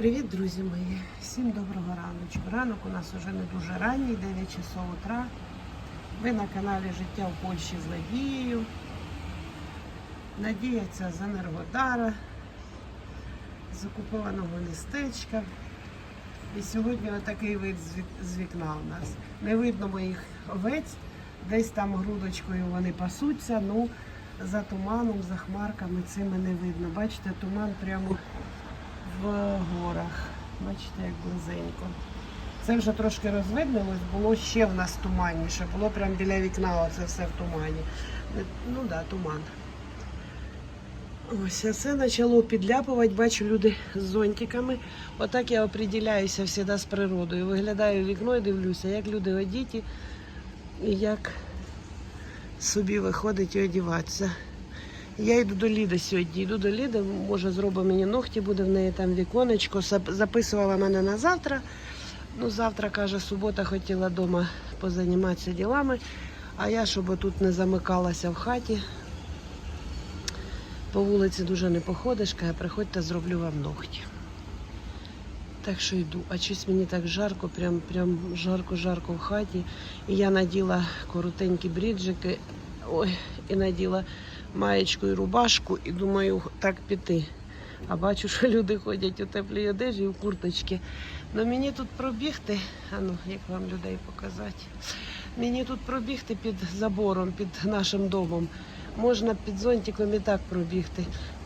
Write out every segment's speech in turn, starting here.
Привіт, друзі мої! Всім доброго раночку. Ранок у нас вже не дуже ранній, 9 часов утра. Ви на каналі Життя в Польщі з Надією. Надія ця з Енергодара, з окупованого містечка. І сьогодні отакий вид з вікна у нас. Не видно моїх овець, десь там грудочкою вони пасуться, ну за туманом, за хмарками цими не видно. Бачите, туман прямо в горах. Бачите, як близенько. Це вже трошки розвиднилось, було ще в нас туманніше, було прямо біля вікна, оце все в тумані. Ну так, да, туман. Ось, а це почало підляпувати, бачу люди з зонтиками. Отак я оприділяюся завжди з природою. Виглядаю в вікно і дивлюся, як люди одіті і як собі виходить і одіватися. Я йду до Ліди сьогодні. Йду до Ліди, може зробить мені ногті, буде в неї там віконечко. Записувала мене на завтра. Ну, завтра, каже, субота хотіла вдома позаніматися ділами, а я, щоб тут не замикалася в хаті. По вулиці дуже не походиш, каже, приходьте, зроблю вам ногті. Так що йду. А щось мені так жарко, прям, прям жарко-жарко в хаті. І я наділа коротенькі бріджики. Ой, і наділа маєчку і рубашку, і думаю, так піти. А бачу, що люди ходять у теплій одежі в курточки. Ну мені тут пробігти, а ну, як вам людей показати. Мені тут пробігти під забором, під нашим домом. Можна під зонтиком і так пробігти.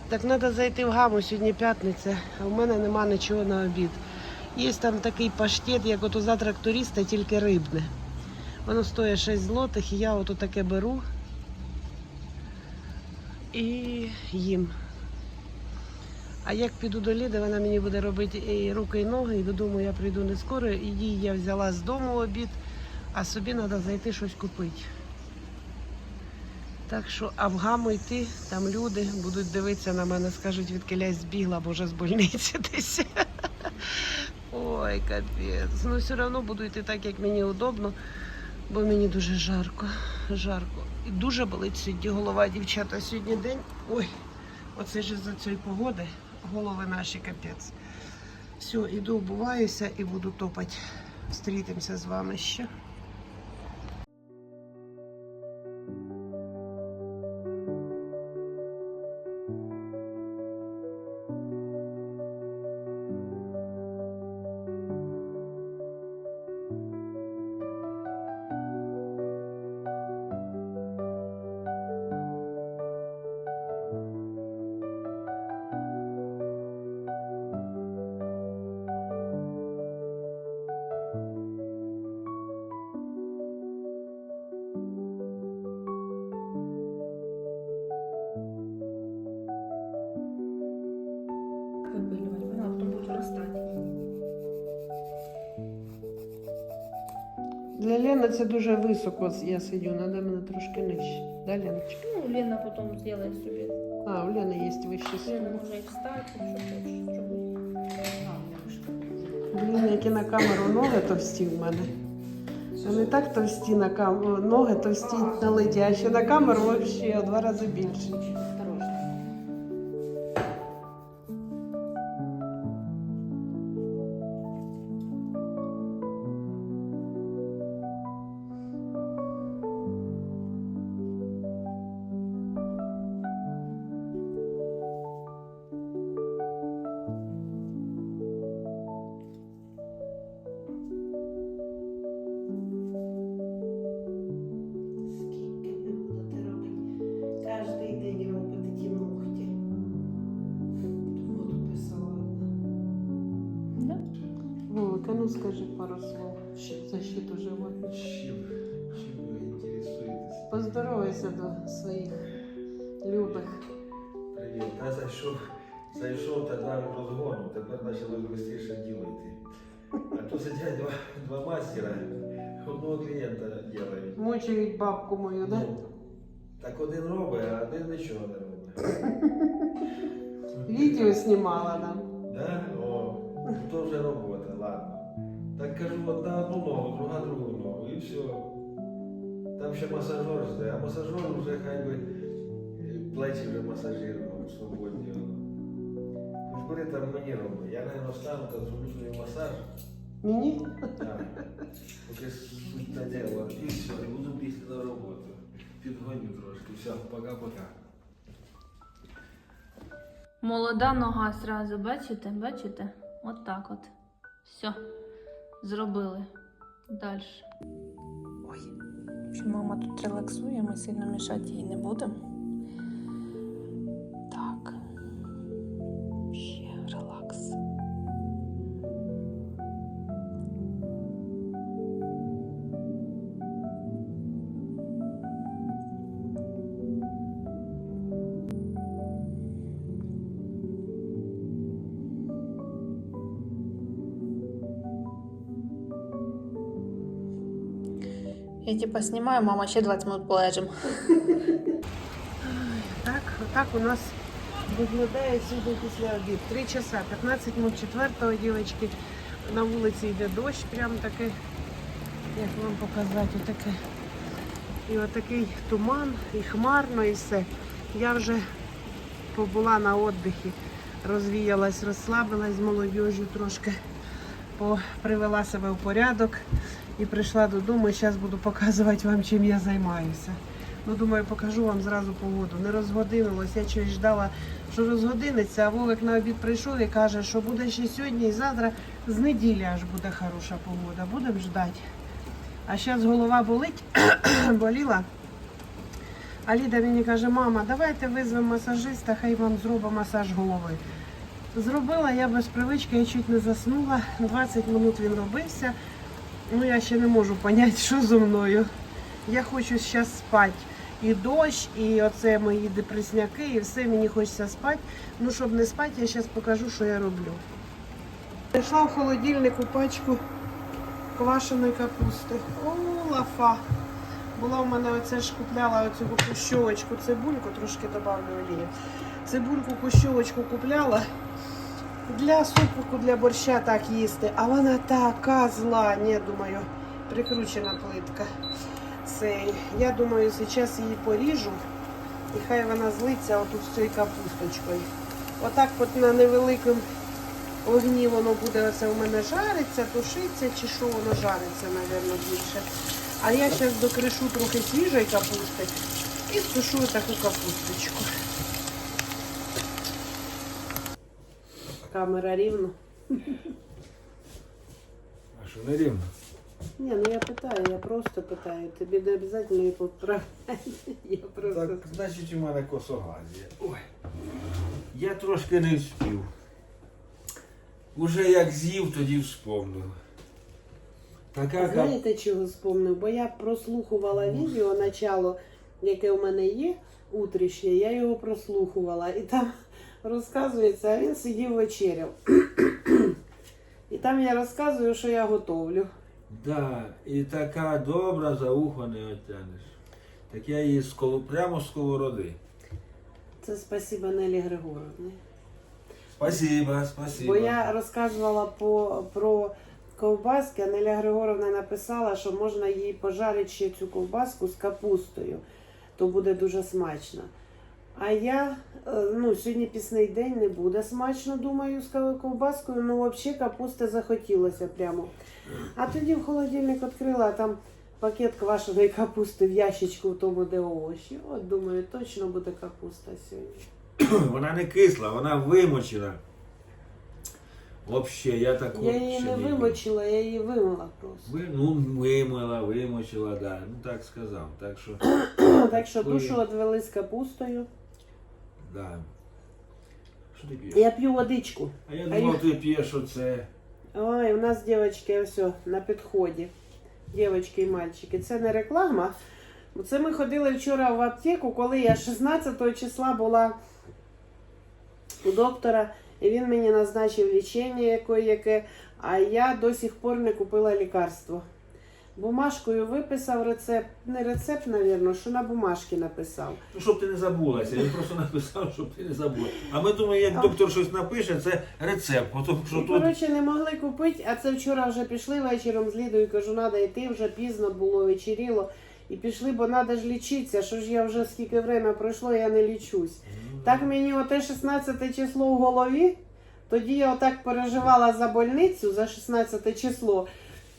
Так треба зайти в гаму, сьогодні п'ятниця, а в мене нема нічого на обід. Є там такий паштет, як от у затракториста, тільки рибне. Воно стоїть 6 злотих, і я ото таке беру і їм. А як піду до Ліди, вона мені буде робити і руки, і ноги, і додому я прийду не скоро. І їй я взяла з дому обід, а собі треба зайти щось купити. Так що, а йти, там люди будуть дивитися на мене, скажуть, відкилясь збігла, боже, з больниці десь. Ой, капець. Ну, все одно буду йти так, як мені удобно, бо мені дуже жарко. Жарко. І дуже болить сьогодні голова, дівчата. Сьогодні день. Ой, оце ж за цієї погоди. Голови наші капець. Все, іду, обуваюся і буду топати. Зустрітимося з вами ще. Лени це дуже високо я сидю, треба мене трошки нижче. Да, Леночка? Ну, Лена потом сделает себе. А, у Лени є вищий стул. Лена может и встать, что хочешь, что будет. Блін, які на камеру ноги товсті в мене. А не так товсті на камеру, ноги товсті на леді, а ще на камеру взагалі в два рази більше. Защиту животних. Чим, чим ви інтересуєтесь? Поздоровайся до своїх любих. Привіт. Та зайшов, зайшов та дав розгону, тепер почали швидше ділити. А то сидять два, два мастера, одного клієнта ділають. Мучають бабку мою, да? Ну, так один робить, а один нічого не робить. Відео знімала нам. Да? О, то вже ладно. Так кажу, одна одну ногу, друга другу ногу, і все. Там ще масажер жде, а масажер вже хай би е, плечі вже масажирував свободні. Хоч бери там мені роби. Я, наверное, стану та зроблю тобі масаж. Мені? Так. Поки суть на діло. І все, і буду бігти на роботу. Підгоню трошки. Все, пока-пока. Молода нога зразу, бачите? Бачите? От так от. Все. Зробили. Далі. Ой. Мама тут релаксує, ми сильно мішати їй не будемо. Я типа знімаю, мама ще 20 минут полежимо. Так, отак у нас виглядає сьогодні після обід. Три часа, 15 минут четвертого, дівчатки. На вулиці йде дощ, прям такий, як вам показати, отаке. І отакий туман, і хмарно, і все. Я вже побула на віддихі, розвіялась, розслабилась з молодіжю трошки, привела себе в порядок і прийшла додому. І зараз буду показувати вам, чим я займаюся. Ну, думаю, покажу вам зразу погоду. Не розгодинилось. Я чогось ждала, що розгодиниться, а Вовик на обід прийшов і каже, що буде ще сьогодні і завтра з неділі аж буде хороша погода. Будемо ждати. А зараз голова болить, боліла. А Ліда мені каже, мама, давайте визвемо масажиста, хай вам зробить масаж голови. Зробила я без привички, я чуть не заснула. 20 минут він робився. Ну, я ще не можу зрозуміти, що зі мною. Я хочу зараз спати. І дощ, і оце мої депресняки, і все, мені хочеться спати. Ну, щоб не спати, я зараз покажу, що я роблю. Прийшла в холодильнику пачку квашеної капусти. О, лафа. Була в мене оце ж купляла оцю кущовочку, цибульку, трошки додавлю олії. Цибульку, кущовочку купляла для супу, для борща так їсти. А вона така зла, ні, думаю, прикручена плитка. Це, я думаю, зараз її поріжу і хай вона злиться отут з цією капусточкою. Отак от на невеликому огні воно буде оце у мене жариться, тушиться, чи що воно жариться, мабуть, більше. А я зараз докришу трохи свіжої капусти і тушу таку капусточку. Камера рівно. А що не рівно? Ні, ну я питаю, я просто питаю. Тобі не обов'язково її поправляти. Я просто. Так, значить, у мене косогазія. Ой. Я трошки не вспів. Уже як з'їв, тоді вспомнив. Така. Знаєте, чого спомнив? Бо я прослухувала відео начало, яке у мене є утрішнє, я його прослухувала. І там розказується, а він сидів вечеряв. І там я розказую, що я готовлю. Да, і така добра за ухо не отягнеш. Так я її з коло... прямо з сковороди. Це спасіба Нелі Григоровні. Спасибо, спасибо. Бо я розказувала по, про ковбаски, а Неля Григоровна написала, що можна їй пожарити ще цю ковбаску з капустою, то буде дуже смачно. А я, е, ну, сьогодні пісний день не буде смачно, думаю, з ков- ковбаскою, ну взагалі капусти захотілося прямо. А тоді в холодильник відкрила, там пакет квашеної капусти в ящичку в тому, де овочі. От думаю, точно буде капуста сьогодні. Вона не кисла, вона вимочена. Вообще, я таку. Я її не вимочила, я її вимила просто. Ви, ну, вимила, вимочила, да. Ну так сказав. Так що, Так що душу відвели з капустою. Да. Що ти п'єш? Я п'ю водичку. А я А думав, ти п'єш оце. Ой, у нас дівчатки все на підході. Дівчатки і мальчики. Це не реклама. Це ми ходили вчора в аптеку, коли я 16 числа була у доктора, і він мені назначив лічення яке, а я до сих пор не купила лікарство. Бумажкою виписав рецепт, не рецепт, мабуть, що на бумажці написав. Ну, щоб ти не забулася. Він просто написав, щоб ти не забула. А ми думаємо, як доктор щось напише, це рецепт. Ото, що І, тут коротше, не могли купити, а це вчора вже пішли вечором з Лідою, кажу, треба йти, вже пізно було, вечеріло. І пішли, бо треба ж лічитися, що ж я вже скільки время пройшло, я не лічусь. Так мені оте 16 число в голові, Тоді я отак переживала за больницю за 16 число.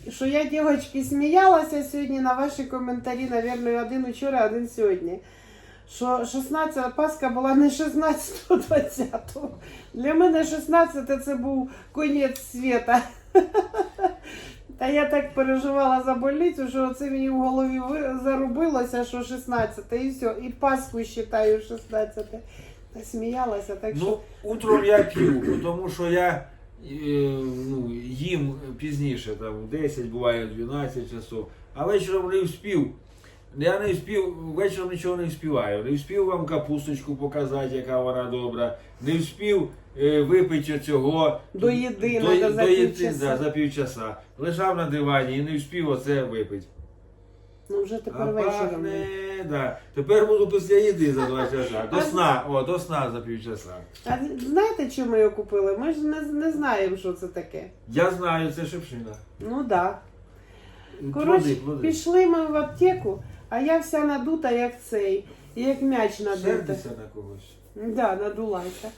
Що я, дівчатки, сміялася сьогодні на ваші коментарі, навірно, один вчора, один сьогодні. Що 16 Пасха була не 16, а 20. Для мене 16 це був кінець світа. Та я так переживала за больницю, що це мені в голові зарубилося, що 16 і все. І Пасху вважаю 16. Та сміялася, так що. Ну, утром я п'ю, тому що я ну, їм пізніше, там, 10, буває 12 часов, а вечором не вспів. Я не вспів, вечором нічого не вспіваю. Не вспів вам капусточку показати, яка вона добра. Не вспів е, випити цього До єдиного до, до за до, півчаса. да, за півчаса. Лежав на дивані і не вспів оце випити. Ну вже тепер вечором. пахне, да. Тепер буду після їди за два часа. До сна, о, до сна за півчаса. А знаєте, чому ми його купили? Ми ж не, не знаємо, що це таке. Я знаю, це шипшина. Ну так. Да. Коротше, Плоди, плоди. пішли ми в аптеку, а я вся надута, як цей, як м'яч надута. Сердися на когось. Да, надулася.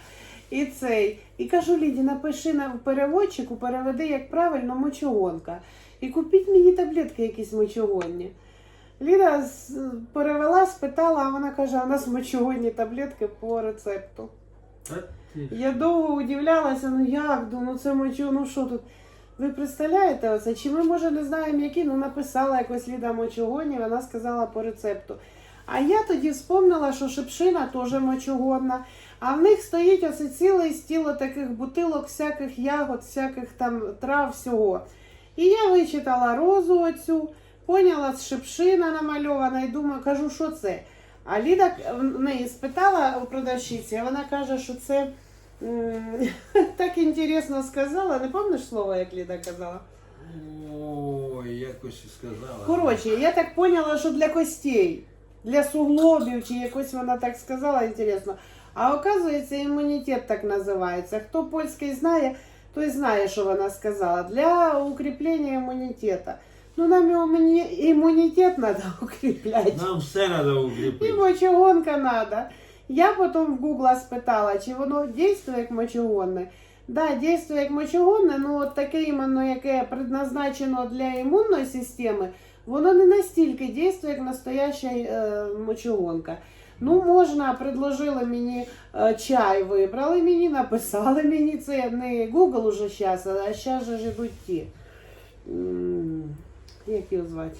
І цей. І кажу Ліді, напиши на переводчику, переведи, як правильно, мочогонка. І купіть мені таблетки якісь мочогонні. Ліда перевела, спитала, а вона каже, у нас мочогонні таблетки по рецепту. Я довго удивлялася, ну як, ну це мочу, ну що тут? Ви представляєте оце? Чи ми, може, не знаємо, які? Ну, написала якось Ліда мочогонні, вона сказала по рецепту. А я тоді вспомнила, що шипшина теж мочогонна, а в них стоїть оце ціле стіло таких бутилок, всяких ягод, всяких там трав, всього. І я вичитала розу оцю, поняла, шипшина намальована, і думаю, кажу, що це? А Ліда в неї спитала у продавщиці, а вона каже, що це м, так інтересно сказала. Не пам'ятаєш слово, як Ліда казала? Ой, якось сказала. Коротше, я так поняла, що для костей, для суглобів, чи якось вона так сказала, інтересно. А оказується, імунітет так називається. Хто польський знає, той знає, що вона сказала. Для укріплення імунітету. Ну, нам імуні- імунітет треба укріпляти. Нам все треба І укріпити. мочегонка надо. Я потім в Гугла спитала, чи воно діє як мочегонне. Да, діє як мочегонне, ну от таке іменно, яке предназначено для імунної системи, воно не настільки діє, як настояща е, мочегонка. Ну, можна, предложили мені е, чай, вибрали мені, написали мені це не Google уже зараз, а зараз же ж ідуть ті. М, Як його звати?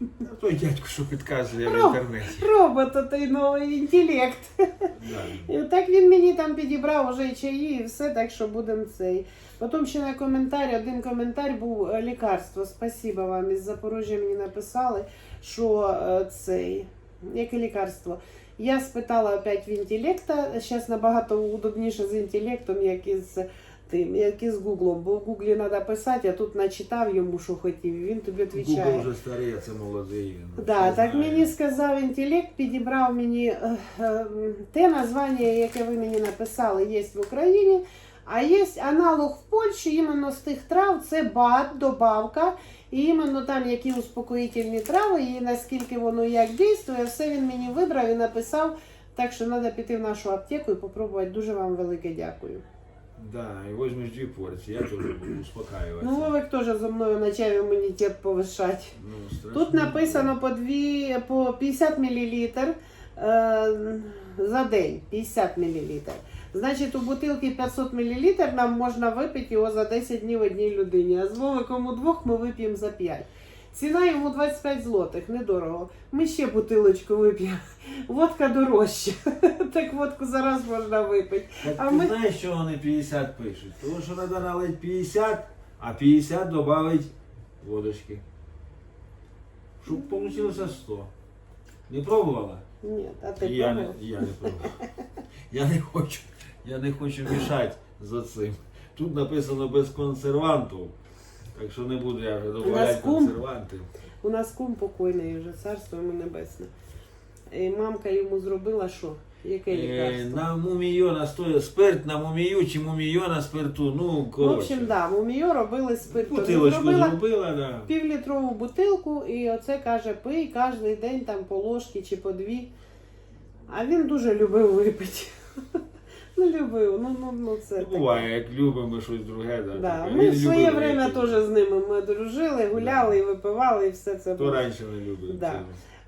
Ну, Той дядько, що підказує в інтернеті. Робот, той новий інтелект. Да. І Так він мені там підібрав вже і чаї, і все, так що будемо цей. Потім ще на коментарі, один коментар був е, лікарство. Спасибо вам. Із Запоріжжя мені написали, що е, цей, яке лікарство. Я спитала опять в інтелекта. Зараз набагато удобніше з інтелектом, як із тим, як із Гуглом. Бо в Гуглі треба писати, а тут начитав йому, що хотів, і він тобі відповідає. Google вже старий, а це молодий. Да, так знає. мені сказав інтелект, підібрав мені е, е, те названня, яке ви мені написали, є в Україні. А є аналог в Польщі іменно з тих трав, це бат, добавка. І іменно там які успокоїтельні трави, і наскільки воно як дійствує, все він мені вибрав і написав. Так що треба піти в нашу аптеку і попробувати. Дуже вам велике дякую. Да, і візьмеш дві порції, я теж буду успокаюватися. Ну, Вовик теж за мною почав імунітет повишати. Ну, страшно. Тут написано по, дві, по 50 мл е, за день. 50 мл. Значить, у бутилки 500 мл нам можна випити його за 10 днів одній людині. А з Вовиком у двох ми вип'ємо за 5. Ціна йому 25 злотих, недорого. Ми ще бутилочку вип'ємо. Водка дорожча. Так водку зараз можна випити. Так А ти ми- знаєш, що вони 50 пишуть? Тому що треба налити 50, а 50 додати водочки. Щоб вийшло 100. Не пробувала? Ні, а ти я, не, я не пробував. Я не хочу. Я не хочу мішати за цим. Тут написано без консервантів. Так що не буду я вже додавати кум. консервантів. У нас кум покойний вже, царство йому небесне. І мамка йому зробила що? Яке Е, лікарство? на мумію настоя спирт на мумію чи мумію на спирту. Ну, В коротше. общем, да, мумію робили спиртом. Бутилочку Зробила зробила, да. півлітрову бутилку, і оце каже, пий кожен день там по ложці чи по дві. А він дуже любив випити. Ну, любив, ну, ну, ну це. Ну, таке. буває, як любимо щось друге, да, Да. таке. Ми Він в своє любив, время я теж з ними ми дружили, гуляли і випивали, і все це То було. раніше не любив. Да. це.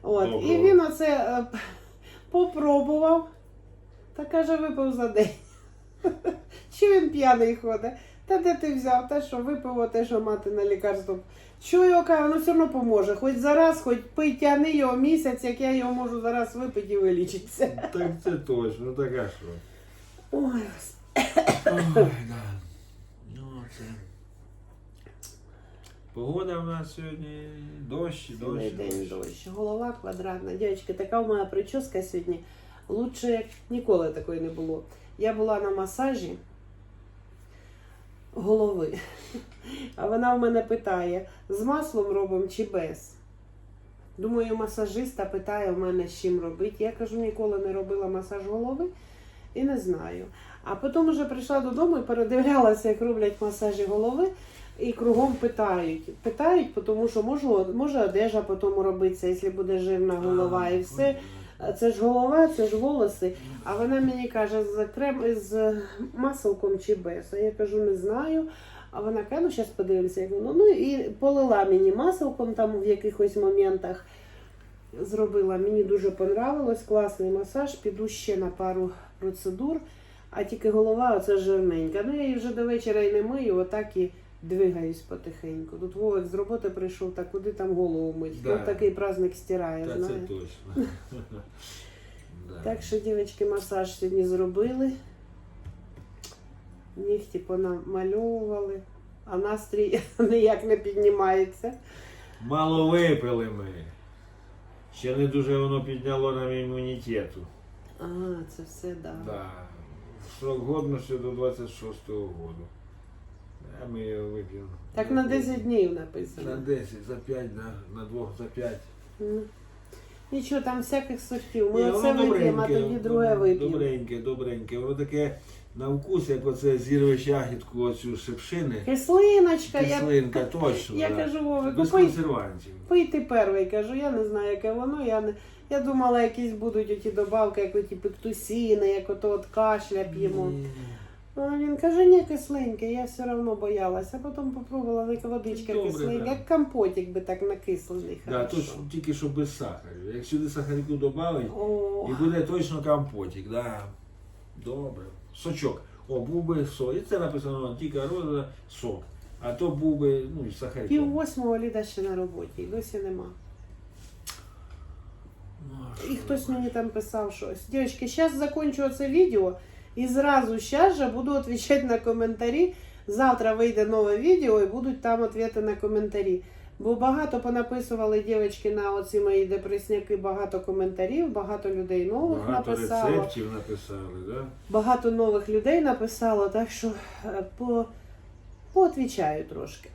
От. Доброго. І він оце е, п- попробував та каже, випив за день. Чи він п'яний ходить? Та де ти взяв? Та що, випив те, що мати на лікарство. Його каже, воно все одно поможе. Хоч зараз, хоч пий, тяни його місяць, як я його можу зараз випити і вилічитися. Так це точно, ну так що. Ой, Ой, да. Ну, це. Погода в нас сьогодні дощ, дощ. День дощ. Голова квадратна. Дівчатки, така в мене прическа сьогодні. Лучше як ніколи такої не було. Я була на масажі голови. А вона в мене питає, з маслом робимо чи без? Думаю, масажиста питає в мене, з чим робити. Я кажу, ніколи не робила масаж голови і не знаю. А потім вже прийшла додому і передивлялася, як роблять масажі голови. І кругом питають. Питають, тому що можу, може одежа потім робиться, якщо буде жирна голова і все. Це ж голова, це ж волоси. А вона мені каже, з крем з маселком чи без. А я кажу, не знаю. А вона каже, ну зараз подивимося, як воно. Ну і полила мені маселком там в якихось моментах. Зробила. Мені дуже понравилось, класний масаж. Піду ще на пару процедур. А тільки голова оце жирненька. Ну я її вже до вечора і не мию, отак і двигаюсь потихеньку. Тут Вовик з роботи прийшов, та куди там голову мить. Да. Тут такий праздник стирає, Та це точно. Так що, дівчатки, масаж сьогодні зробили. Нігті понамальовували, а настрій ніяк не піднімається. Мало випили ми. Ще не дуже воно підняло нам імунітету. А, це все, да. Да. Срок годності до 26-го року. А ми його вип'ємо. Так на 10 днів написано. На 10, за 5, на, на 2, за 5. М. Нічого, там всяких сортів. Ми Ні, оце воно вип'ємо, а добреньке, тоді друге вип'ємо. Добреньке, добреньке. Воно таке на вкус, як оце зірвеш ягідку оцю шипшини. Кислиночка, я, точно. я да. кажу, Без пий, консервантів. пий ти перший. Кажу, я не знаю, яке воно. Я, не... я думала, якісь будуть оті добавки, як оті пектусіни, як ото от кашля п'ємо. Ні. А він каже, ні, кисленьке, я все одно боялася. А потім попробувала така водичка Добре, кисленька, да. як компотик би так накислений. Да, хорошо. то тільки що без сахару. Як сюди сахарку додати, і буде точно компотик, да. Добре. Сочок. О, був би сок. І це написано тільки роза сок. А то був би, ну, і пів восьмого Ліда ще на роботі, і досі нема. Ну, І хтось мені там писав щось. Дівчатки, зараз закінчу це відео і зразу зараз же буду відповідати на коментарі. Завтра вийде нове відео і будуть там відповіді на коментарі. Бо багато понаписували дівчатки на оці мої депресняки, багато коментарів, багато людей нових Багато написало. рецептів написали, да? Багато нових людей написало, так що е, по, поотвічаю трошки.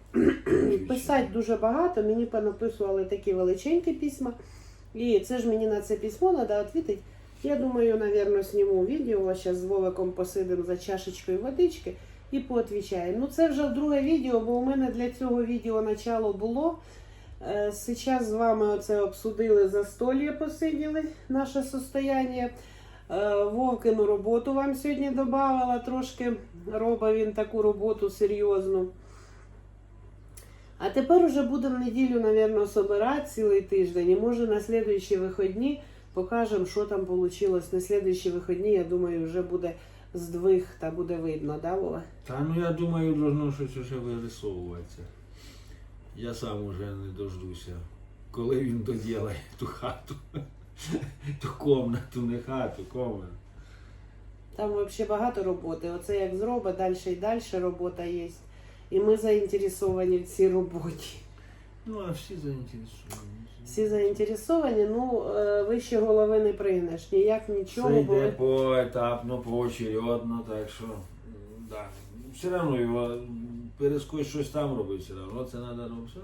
Писать дуже багато, мені понаписували такі величенькі письма. І це ж мені на це письмо треба відповідати. Я думаю, напевно, зніму відео, зараз з Вовиком посидимо за чашечкою водички і поотвічаю. Ну це вже друге відео, бо у мене для цього відео начало було. Е, Сейчас з вами оце обсудили застолье, посиділи, наше состояние. Е, Вовкину роботу вам сьогодні додавала трошки. Робить він таку роботу серйозну. А тепер уже будемо неділю, мабуть, собирати цілий тиждень. І може на слідуючі вихідні покажемо, що там вийшло. На слідуючі вихідні, я думаю, вже буде здвиг та буде видно, да, Вова? Та ну я думаю, должно щось вже вирисовуватися. Я сам уже не дождуся, коли він доділає ту хату. Ту комнату, не хату, комнату. Там взагалі багато роботи. Оце як зробить, далі і далі робота є. І ми заінтересовані в цій роботі. Ну, а всі заінтересовані. Всі заінтересовані, ну е, вище голови не пригнеш. Ніяк нічого. Це йде поетапно, поочередно, так що, да. Все одно його перескочить щось там робить, все одно це треба робити. Все.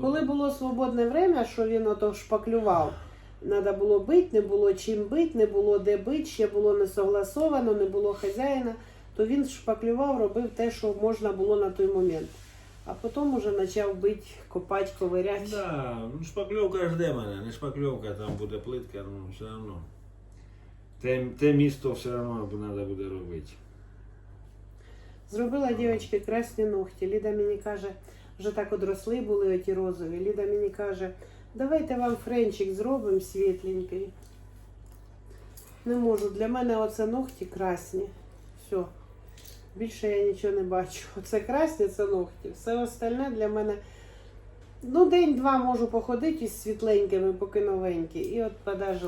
Коли було свободне время, що він ото шпаклював, треба було бити, не було чим бити, не було де бити, ще було не согласовано, не було хазяїна, то він шпаклював, робив те, що можна було на той момент. А потім уже почав бити, копати, ковиряти. Да, ну шпакльовка жде мене, не шпакльовка, там буде плитка, ну все одно. те, те місто все одно треба буде робити. Зробила дівчатки красні ногті. Ліда мені каже, вже так одросли були оті розові. Ліда мені каже, давайте вам френчик зробимо світленький. Не можу. Для мене оце ногті красні. Все. Більше я нічого не бачу. Оце красні, це ногті. Все остальне для мене. Ну, день-два можу походити із світленькими, поки новенькі. І от пода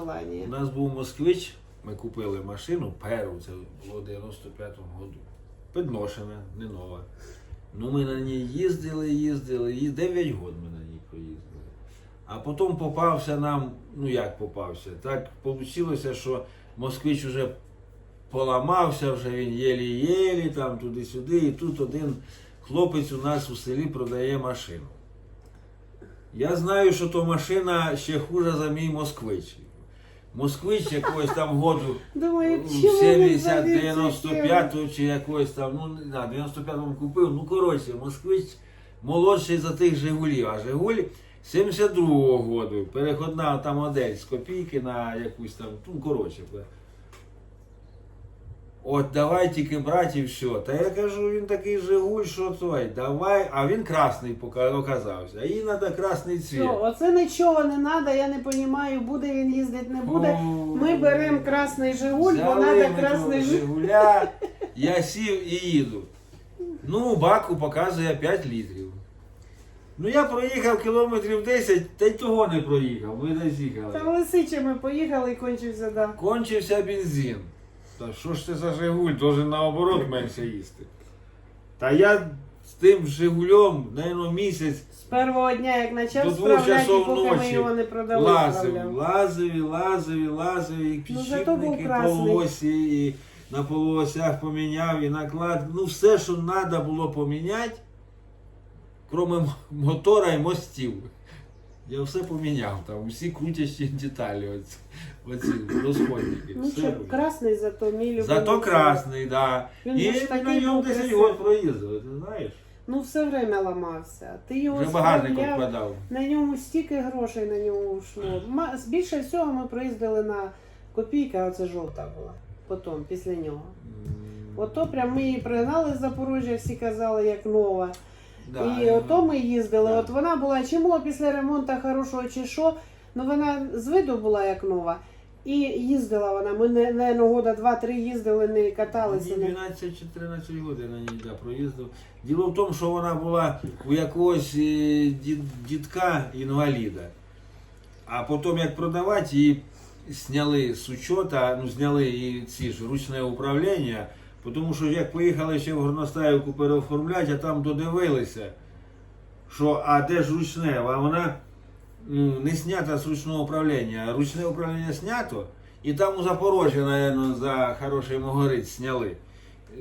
У нас був москвич, ми купили машину перу, це було в 95-му году. Підношена, не нова. Ну ми на ній їздили, їздили, і 9 років ми на ній проїздили. А потім попався нам, ну як попався, так вийшло, що москвич вже поламався, вже він єлі-єлі, там туди-сюди, і тут один хлопець у нас у селі продає машину. Я знаю, що то машина ще хуже за мій москвич. Москвич якогось там году Думаю, в чого вони 70 взагалі 95 чи якогось там, ну не знаю, 95-му купив. Ну коротше, москвич молодший за тих Жигулів, а Жигуль 72-го году. Переходна та модель з копійки на якусь там, ну коротше. От давай тільки брати і все. Та я кажу, він такий Жигуль, що той, давай, а він красний пока оказався. А їй треба красний цвіт. Все, оце нічого не треба, я не розумію, буде він їздити, не буде. Ми беремо красний Жигуль, бо треба красний Жигуль. Я сів і їду. Ну, баку показує 5 літрів. Ну я проїхав кілометрів 10, та й того не проїхав, ми не з'їхали. Там лисичами поїхали і кончився, да. Кончився бензин. Та що ж це за Жигуль? Должен наоборот менше їсти. Та я з тим Жигулем, наверное, місяць З першого дня, як почав До двох справляти, часов поки ми ночі його не продали, лазив, справляв. лазив, і лазив, і лазив, і Ну, зато був підшипники, красний. полуосі, і на полуосях поміняв, і наклад. Ну, все, що треба було поміняти, крім мотора і мостів. Я все поміняв, там усі крутящі деталі, оці, оці розходники. Ну все що, поміняв. красний зато мій любимий. Зато красний, да. Він і же ж на такий ньому був 10 красивий. років проїздив, ти знаєш? Ну все время ламався. Ти його Вже багажник справляв, на ньому стільки грошей на ньому йшло. Ма- Більше всього ми проїздили на копійка, а це жовта була. Потім, після нього. Ото прям ми її пригнали з Запоріжжя, всі казали, як нова. Да, і ото ми їздили. Да. От вона була чи було після ремонту хорошого, чи що. Ну вона з виду була як нова. І їздила вона. Ми не, не ну, года два-три їздили, не каталися. Мені 12 чи 13 років я на ній да, проїздив. Діло в тому, що вона була у якогось е, дід- дідка інваліда. А потім, як продавати, її зняли з учета, ну зняли і ці ж ручне управління, тому що як поїхали ще в Горностаївку переоформляти, а там додивилися, що а де ж ручне, а вона ну, не знята з ручного управління, ручне управління знято, і там у Запорожжі, напевно, за хороший Могориць зняли.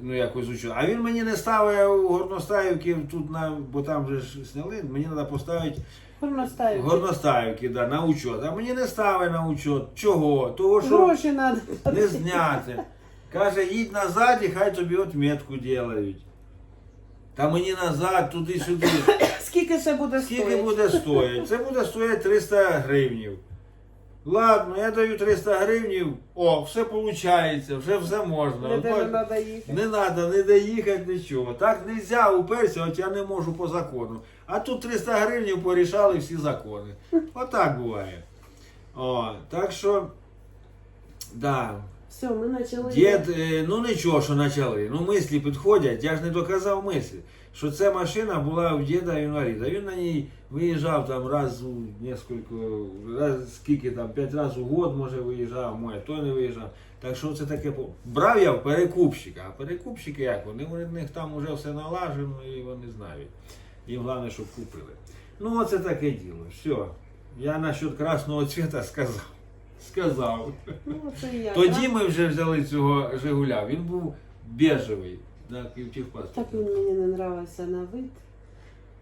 Ну, якось учу. А він мені не ставив у Горностаївки тут на, бо там вже ж зняли, мені треба поставити Горностаївки. Горностаївки, да, на учет. А мені не ставить на учет. Чого? Того, що Гроші треба. не зняти. Каже, їдь назад і хай тобі отметку делають. Та мені назад, туди-сюди. Скільки це буде Скільки буде стоїти? Це буде стоїти 300 гривнів. Ладно, я даю 300 гривнів, о, все виходить, вже все можна. Не треба не треба не доїхати, нічого. Так не можна уперся, от я не можу по закону. А тут 300 гривень порішали всі закони. Отак буває. О, так що, да. Все, ми почали. Дід, е, ну нічого, що почали. Ну мислі підходять, я ж не доказав мислі. Що ця машина була у діда інваліда. Він на ній виїжджав там раз у несколько, раз скільки там, п'ять разів у год, може, виїжджав, моє, то не виїжджав. Так що це таке брав я в перекупщика. А перекупщики як? Вони вони в них там вже все налажено і вони знають. Їм головне, щоб купили. Ну, оце таке діло. Все. Я насчет красного цвіта сказав. Сказав. Ну, це я. Тоді ми вже взяли цього Жигуля. Він був бежевий. На Київтехпаспорті. Так він мені не нравився на вид.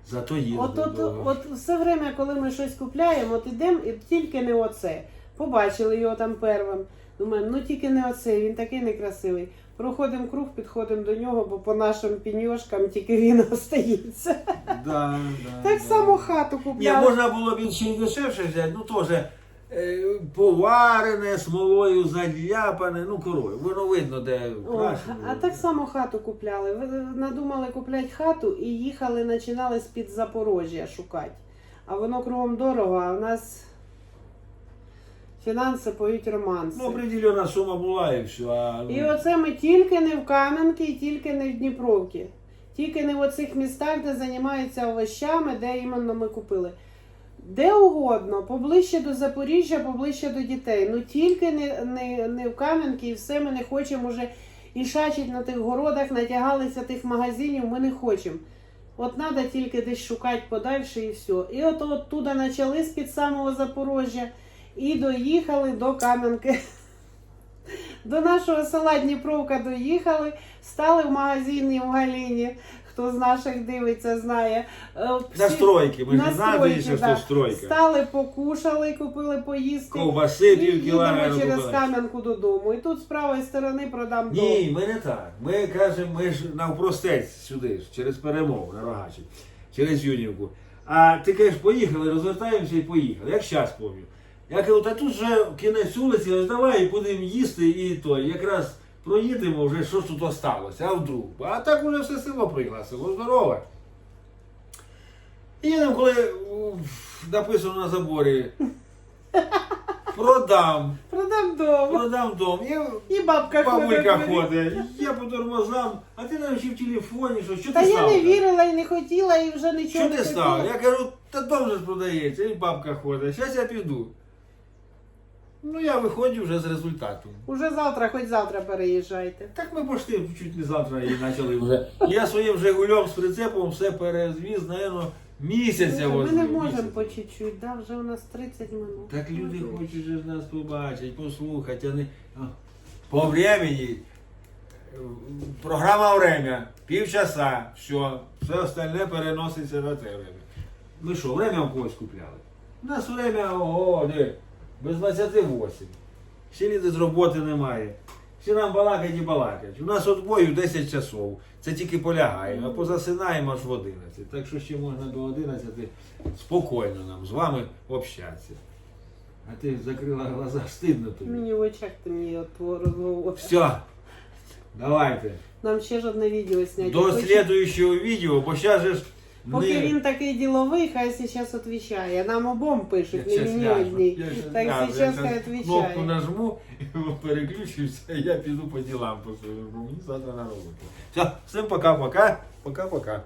Зато їздив От, от, довго. от все время, коли ми щось купляємо, от ідемо і тільки не оце. Побачили його там первим. Думаємо, ну тільки не оце, він такий некрасивий. Проходимо круг, підходимо до нього, бо по нашим піньошкам тільки він остається. Да, да, Так да. само хату Ні, купляли. можна було б ще й дешевше взяти, ну теж поварене, смолою задляпане, ну корою. Воно видно, де краще. а так само хату купляли. Ви надумали купляти хату і їхали, починали з-під Запорожжя шукати. А воно кругом дорого, а в нас фінанси поють романси. Ну, определена сума була і все. А, ну, І оце ми тільки не в Кам'янки і тільки не в Дніпровці. Тільки не в оцих містах, де займаються овощами, де іменно ми купили. Де угодно, поближче до Запоріжжя, поближче до дітей. Ну тільки не, не, не в Кам'янки і все ми не хочемо вже і шачить на тих городах, натягалися тих магазинів, ми не хочемо. От треба тільки десь шукати подальше і все. І от оттуда почали з-під самого Запорожжя і доїхали до Кам'янки. До нашого села Дніпровка доїхали, стали в магазині в Галіні. Хто з наших дивиться, знає. Е, На всі- стройки, ми ж не знаємо, що да. стройка. Стали, покушали, купили поїсти. Ковбаси пів їдемо кілограму через. Кам'янку додому. І тут з правої сторони продам дом. Ні, ми не так. Ми кажемо, ми ж навпростець сюди, ж, через перемогу на Рогачі, через Юнівку. А ти кажеш, поїхали, розвертаємося і поїхали. Як зараз пам'ятаю. Я кажу, та тут вже кінець вулиці, давай будемо їсти і то. Якраз проїдемо вже, що тут осталося, а вдруг. А так уже все село приїхало, село здорове. І їдемо, коли написано на заборі. Продам, Продам дом. продам дом. Я І бабка Бабулька ходить. я по тормозам, а ти навіть ще в телефоні, що, що Та ти я став? не вірила і не хотіла, і вже нічого Що не ти став? Я кажу, та дом же продається, і бабка ходить, зараз я піду. Ну я виходжу вже з результатом. Уже завтра, хоч завтра переїжджайте. Так ми пошли чуть не завтра і почали вже. Я своїм Жигульом з прицепом все перезвіз, напевно, місяця Ми возив. не можемо по чуть-чуть, да? вже у нас 30 минут. Так люди Ну, хочуть же ж нас побачити, послухати, а не а, по времени. е, Програма время, півчаса, все, все остальне переноситься на те время. Ми що, время в когось купляли? У нас время, ого, де, без 28. Ще люди з роботи немає. Всі нам балакать і балакать. У нас отбою 10 часов. Це тільки полягаємо, а позасинаємо аж в 11. Так що ще можна до 11 спокійно нам з вами общатися. А ти закрила глаза, стидно тобі. Мені в очах темніє от твого розговору. Все. Давайте. Нам ще ж одне відео зняти. До Хоч- следующего відео, бо зараз же ж Поки не- він такий діловий, хай зараз відповідає. Нам обом пишуть, не мені одній. Так зараз я хай Кнопку відповідає. нажму, переключуся, і я піду по ділам по своєму. Мені завтра на роботу. Все, всім пока-пока. Пока-пока.